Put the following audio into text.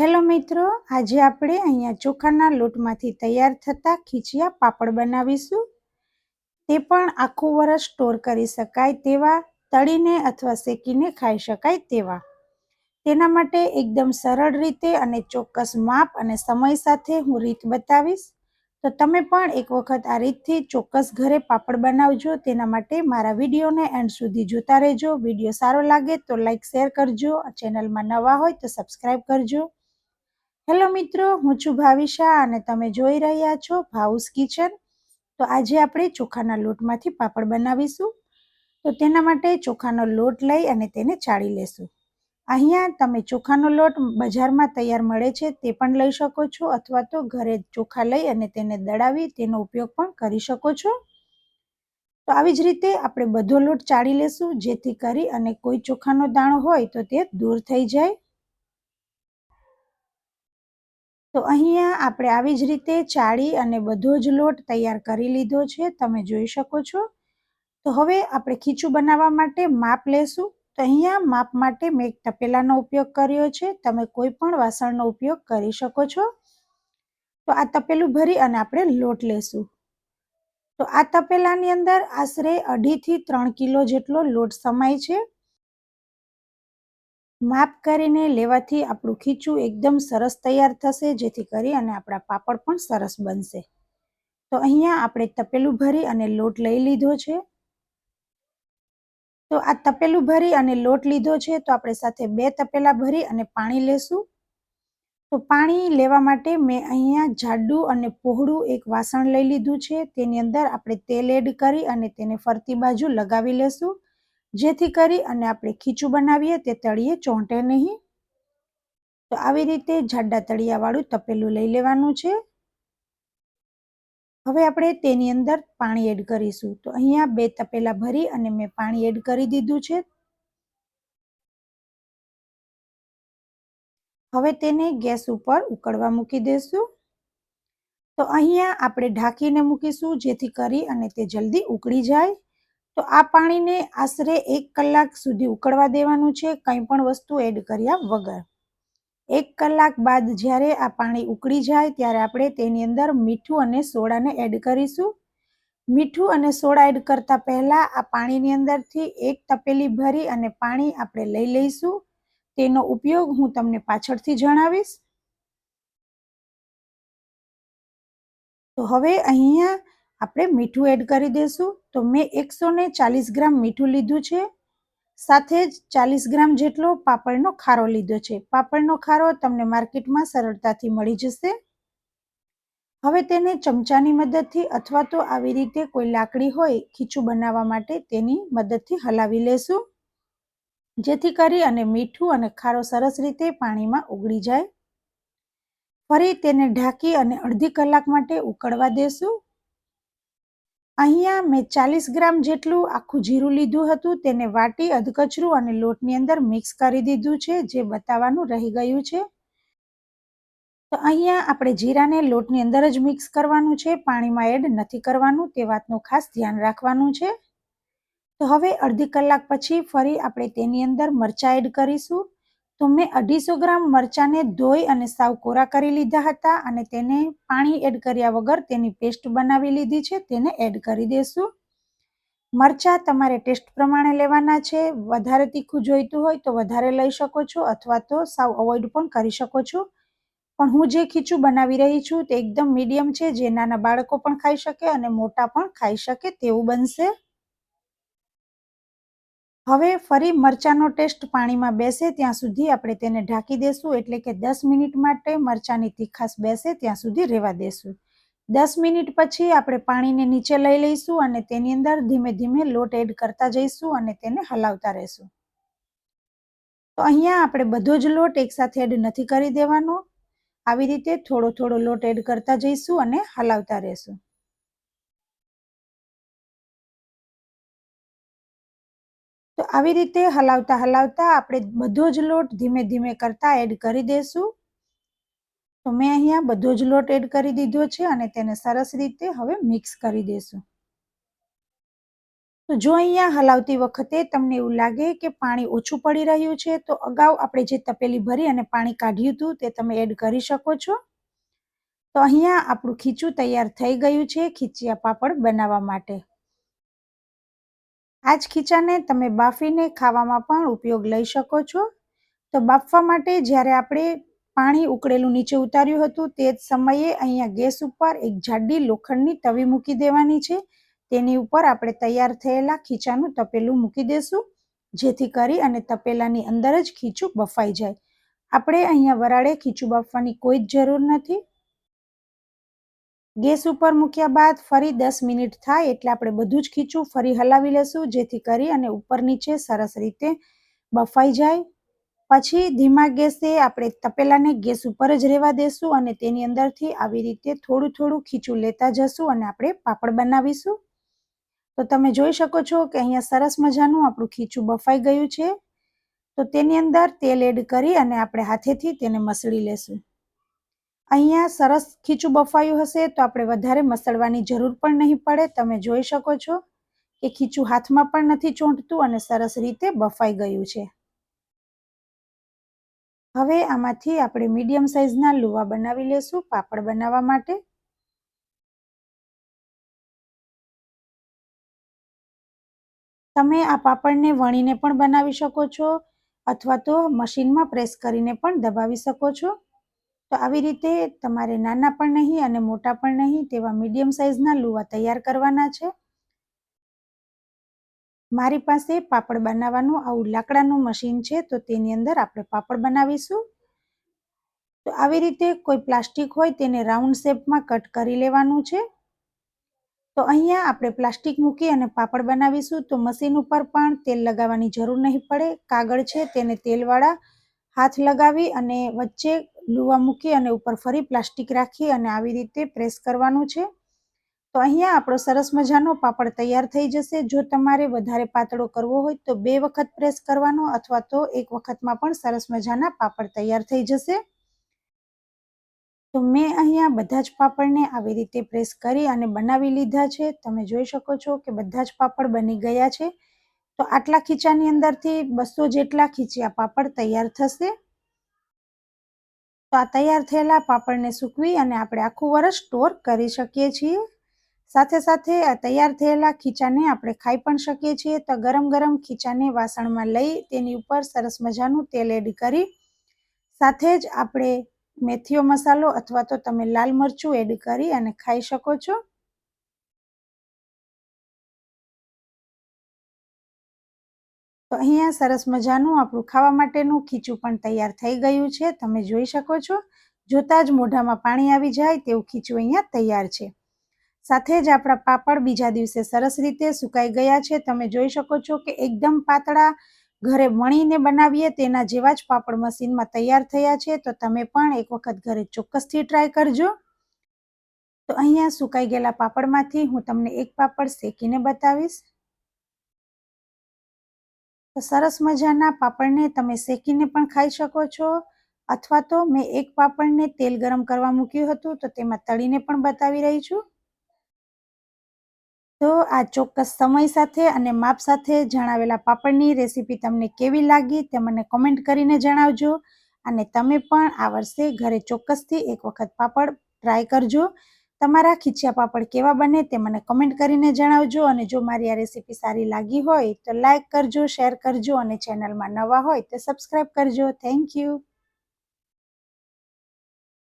Hello મિત્રો, આજે આપણે અહીંયા ચોખાના લોટમાંથી તૈયાર થતા ખીચિયા પાપડ બનાવીશું. તે પણ આખું વરસ સ્ટોર કરી શકાય તેવા, તળીને અથવા શેકીને ખાઈ શકાય તેવા. તેના માટે એકદમ સરળ રીતે અને ચોક્કસ માપ અને સમય સાથે હું રીત બતાવીશ. તો તમે પણ એક વખત આ રીતથી ચોક્કસ ઘરે પાપડ બનાવજો. તેના માટે મારા વિડીયોને એન્ડ સુધી જોતા રહેજો. વીડિયો સારો લાગે તો લાઈક, શેર કરજો. ચેનલમાં નવા હોય તો સબસ્ક્રાઈબ કરજો. હેલો મિત્રો, હું છું ભાવિશા અને તમે જોઈ રહ્યા છો ભાઉસ કિચન. તો આજે આપણે ચોખાના લોટમાંથી પાપડ બનાવીશું. તો તેના માટે ચોખાનો લોટ લઈ અને તેને ચાળી લેશું. અહીંયા તમે ચોખાનો લોટ બજારમાં તૈયાર મળે છે તે પણ લઈ શકો છો અથવા તો ઘરે ચોખા લઈ અને તેને દળાવી તેનો ઉપયોગ પણ કરી શકો છો. તો આવી જ રીતે આપણે બધો લોટ ચાળી લેશું જેથી કરી અને કોઈ ચોખાનો દાણો હોય તો તે દૂર થઈ જાય. તો અહીંયા આપણે આવી જ રીતે ચાળી અને બધો જ લોટ તૈયાર કરી લીધો છે, તમે જોઈ શકો છો. તો હવે આપણે ખીચું બનાવવા માટે માપ લેશું. તો અહીંયા માપ માટે મેં એક તપેલાનો ઉપયોગ કર્યો છે, તમે કોઈ પણ વાસણનો ઉપયોગ કરી શકો છો. તો આ તપેલું ભરી અને આપણે લોટ લેશું. તો આ તપેલાની અંદર આશરે અઢીથી ત્રણ કિલો જેટલો લોટ સમાય છે. માપ કરીને લેવાથી આપણું ખીચું એકદમ સરસ તૈયાર થશે, જેથી કરી અને આપણા પાપડ પણ સરસ બનશે. તો અહીંયા આપણે તપેલું ભરી અને લોટ લઈ લીધો છે. તો આ તપેલું ભરી અને લોટ લીધો છે, તો આપણે સાથે બે તપેલા ભરી અને પાણી લેશું. તો પાણી લેવા માટે મેં અહીંયા જાડું અને પહોળું એક વાસણ લઈ લીધું છે, તેની અંદર આપણે તેલ એડ કરી અને તેને ફરતી બાજુ લગાવી લેશું. જેથી કરી અને આપણે ખીચું બનાવીએ, તે તળીએ, ચોંટે નહીં. તો આવી રીતે જાડા તળિયાવાળું તપેલું લઈ લેવાનું છે. હવે આપણે તેની અંદર પાણી એડ કરીશું. તો અહીંયા બે તપેલા ભરી અને મેં પાણી એડ કરી દીધું છે. હવે તેને ગેસ ઉપર ઉકળવા મૂકી દેશું. તો અહીંયા આપણે ઢાંકીને મૂકીશું, જેથી કરી અને તે જલ્દી ઉકળી જાય. તો આ પાણીને આશરે એક કલાક સુધી ઉકળવા દેવાનું છે, કંઈ પણ વસ્તુ એડ કર્યા વગર. એક કલાક બાદ જ્યારે આ પાણી ઉકળી જાય, ત્યારે આપણે તેની અંદર મીઠું અને સોડાને એડ કરીશું. મીઠું અને સોડા એડ કરતાં પહેલાં આ પાણીની અંદરથી એક તપેલી ભરી અને પાણી આપણે લઈ લઈશું. તેનો ઉપયોગ હું તમને પાછળથી જણાવીશ. તો હવે અહીંયા આપણે મીઠું એડ કરી દઈશું. તો મેં એકસો ને ચાલીસ ગ્રામ મીઠું લીધું છે. સાથે જ ચાલીસ ગ્રામ જેટલો પાપડનો ખારો લીધો છે. પાપડનો ખારો તમને માર્કેટમાં સરળતાથી મળી જશે. હવે તેને ચમચાની મદદથી અથવા તો આવી રીતે કોઈ લાકડી હોય, ખીચું બનાવવા માટે તેની મદદથી હલાવી લેશું. જેથી કરી અને મીઠું અને ખારો સરસ રીતે પાણીમાં ઉગળી જાય. ફરી તેને ઢાંકી અને અડધી કલાક માટે ઉકળવા દેશું. અહીંયા મેં ચાલીસ ગ્રામ જેટલું આખું જીરું લીધું હતું, તેને વાટી, અધકચરું અને લોટની અંદર મિક્સ કરી દીધું છે, જે બતાવવાનું રહી ગયું છે. તો અહીંયા આપણે જીરાને લોટની અંદર જ મિક્સ કરવાનું છે, પાણીમાં એડ નથી કરવાનું, તે વાતનું ખાસ ધ્યાન રાખવાનું છે. તો હવે અડધી કલાક પછી ફરી આપણે તેની અંદર મરચાં એડ કરીશું. તો મેં અઢીસો ગ્રામ મરચાંને ધોઈ અને સાવ કોરા કરી લીધા હતા અને તેને પાણી એડ કર્યા વગર તેની પેસ્ટ બનાવી લીધી છે. તેને એડ કરી દેશું. મરચાં તમારે ટેસ્ટ પ્રમાણે લેવાના છે. વધારે તીખું જોઈતું હોય તો વધારે લઈ શકો છો અથવા તો સાવ અવોઇડ પણ કરી શકો છો. પણ હું જે ખીચું બનાવી રહી છું તે એકદમ મીડિયમ છે. જે નાના બાળકો પણ ખાઈ શકે અને મોટા પણ ખાઈ શકે તેવું બનશે. હવે ફરી મરચાંનો ટેસ્ટ પાણીમાં બેસે ત્યાં સુધી આપણે તેને ઢાંકી દેશું, એટલે કે દસ મિનિટ માટે મરચાંની તીખાશ બેસે ત્યાં સુધી રહેવા દેશું. દસ મિનિટ પછી આપણે પાણીને નીચે લઈ લઈશું અને તેની અંદર ધીમે ધીમે લોટ એડ કરતા જઈશું અને તેને હલાવતા રહેશું. તો અહીંયા આપણે બધો જ લોટ એકસાથે એડ નથી કરી દેવાનો. આવી રીતે થોડો થોડો લોટ એડ કરતા જઈશું અને હલાવતા રહેશું. આવી રીતે હલાવતા હલાવતા આપણે બધો જ લોટ ધીમે ધીમે કરતા એડ કરી દેશું. તો મેં અહીંયા બધો જ લોટ એડ કરી દીધો છે અને તેને સરસ રીતે હવે મિક્સ કરી દેશું. તો જો અહીંયા હલાવતી વખતે તમને એવું લાગે કે પાણી ઓછું પડી રહ્યું છે, તો અગાઉ આપણે જે તપેલી ભરી અને પાણી કાઢ્યું હતું તે તમે એડ કરી શકો છો. તો અહીંયા આપણું ખીચું તૈયાર થઈ ગયું છે ખીચિયા પાપડ બનાવવા માટે. આ જ ખીચાને તમે બાફીને ખાવામાં પણ ઉપયોગ લઈ શકો છો. તો બાફવા માટે જ્યારે આપણે પાણી ઉકળેલું નીચે ઉતાર્યું હતું તે જ સમયે અહીંયા ગેસ ઉપર એક જાડી લોખંડની તવી મૂકી દેવાની છે. તેની ઉપર આપણે તૈયાર થયેલા ખીચાનું તપેલું મૂકી દેશું, જેથી કરી અને તપેલાની અંદર જ ખીચું બફાઈ જાય. આપણે અહીંયા વરાળે ખીચું બાફવાની કોઈ જ જરૂર નથી. ગેસ ઉપર મૂક્યા બાદ ફરી દસ મિનિટ થાય એટલે આપણે બધું જ ખીચું ફરી હલાવી લેશું, જેથી કરી અને ઉપર નીચે સરસ રીતે બફાઈ જાય. પછી ધીમા ગેસે આપણે તપેલાને ગેસ ઉપર જ રહેવા દેશું અને તેની અંદરથી આવી રીતે થોડું થોડું ખીચું લેતા જશું અને આપણે પાપડ બનાવીશું. તો તમે જોઈ શકો છો કે અહીંયા સરસ મજાનું આપણું ખીચું બફાઈ ગયું છે. તો તેની અંદર તેલ એડ કરી અને આપણે હાથેથી તેને મસળી લેશું. અહીંયા સરસ ખીચું બફાયું હશે તો આપણે વધારે મસળવાની જરૂર પણ નહીં પડે. તમે જોઈ શકો છો કે ખીચું હાથમાં પણ નથી ચોંટતું અને સરસ રીતે બફાઈ ગયું છે. હવે આમાંથી આપણે મીડિયમ સાઇઝના લુવા બનાવી લેશું પાપડ બનાવવા માટે. તમે આ પાપડને વણીને પણ બનાવી શકો છો અથવા તો મશીનમાં પ્રેસ કરીને પણ દબાવી શકો છો. તો આવી રીતે તમારે નાના પણ નહીં અને મોટા પણ નહીં તેવા મીડિયમ સાઇઝના લુવા તૈયાર કરવાના છે. મારી પાસે પાપડ બનાવવાનું આવું લાકડાનું મશીન છે તો તેની અંદર આપણે પાપડ બનાવીશું. તો આવી રીતે કોઈ પ્લાસ્ટિક હોય તેને રાઉન્ડ શેપમાં કટ કરી લેવાનું છે. તો અહીંયા આપણે પ્લાસ્ટિક મૂકી અને પાપડ બનાવીશું તો મશીન ઉપર પણ તેલ લગાવવાની જરૂર નહીં પડે. કાગળ છે તેને તેલવાળા હાથ લગાવી અને વચ્ચે લુવા મૂકી અને ઉપર ફરી પ્લાસ્ટિક રાખી અને આવી રીતે પ્રેસ કરવાનું છે. તો અહીંયા આપણો સરસ મજાનો પાપડ તૈયાર થઈ જશે. જો તમારે વધારે પાતળો કરવો હોય તો બે વખત પ્રેસ કરવાનો અથવા તો એક વખતમાં પણ સરસ મજાના પાપડ તૈયાર થઈ જશે. તો મેં અહીંયા બધા જ પાપડને આવી રીતે પ્રેસ કરી અને બનાવી લીધા છે. તમે જોઈ શકો છો કે બધા જ પાપડ બની ગયા છે. તો આટલા ખીચાની અંદરથી બસો જેટલા ખીચિયા પાપડ તૈયાર થશે. તો આ તૈયાર થયેલા પાપડને સૂકવી અને આપણે આખું વર્ષ સ્ટોર કરી શકીએ છીએ. સાથે સાથે આ તૈયાર થયેલા ખીચાને આપણે ખાઈ પણ શકીએ છીએ. તો ગરમ ગરમ ખીચાને વાસણમાં લઈ તેની ઉપર સરસ મજાનું તેલ એડ કરી, સાથે જ આપણે મેથીઓ મસાલો અથવા તો તમે લાલ મરચું એડ કરી અને ખાઈ શકો છો. તો અહીંયા સરસ મજાનું આપણું ખાવા માટેનું ખીચું પણ તૈયાર થઈ ગયું છે. તમે જોઈ શકો છો, જોતાં જ મોઢામાં પાણી આવી જાય તેવું ખીચું અહીંયા તૈયાર છે. સાથે જ આપણા પાપડ બીજા દિવસે સરસ રીતે સુકાઈ ગયા છે. તમે જોઈ શકો છો કે એકદમ પાતળા ઘરે વણીને બનાવીએ તેના જેવા જ પાપડ મશીનમાં તૈયાર થયા છે. તો તમે પણ એક વખત ઘરે ચોક્કસથી ટ્રાય કરજો. તો અહીંયા સુકાઈ ગયેલા પાપડમાંથી હું તમને એક પાપડ શેકીને બતાવીશ. તો સરસ મજાના પાપડને તમે શેકીને પણ ખાઈ શકો છો. અથવા તો મેં એક પાપડને તેલ ગરમ કરવા મૂક્યું હતું, તો તેમાં તળીને પણ બતાવી રહી છું. તો આ ચોક્કસ સમય સાથે અને માપ સાથે જણાવેલા પાપડની રેસીપી તમને કેવી લાગી તે મને કોમેન્ટ કરીને જણાવજો. અને તમે પણ આ વર્ષે ઘરે ચોક્કસથી એક વખત પાપડ ટ્રાય કરજો. તમારા ખીચિયા પાપડ કેવા બને તે મને કમેન્ટ કરીને જણાવજો અને જો મારી આ રેસીપી સારી લાગી હોય તો લાઇક કરજો શેર કરજો અને ચેનલમાં નવા હોય તો સબસ્ક્રાઈબ કરજો. Thank you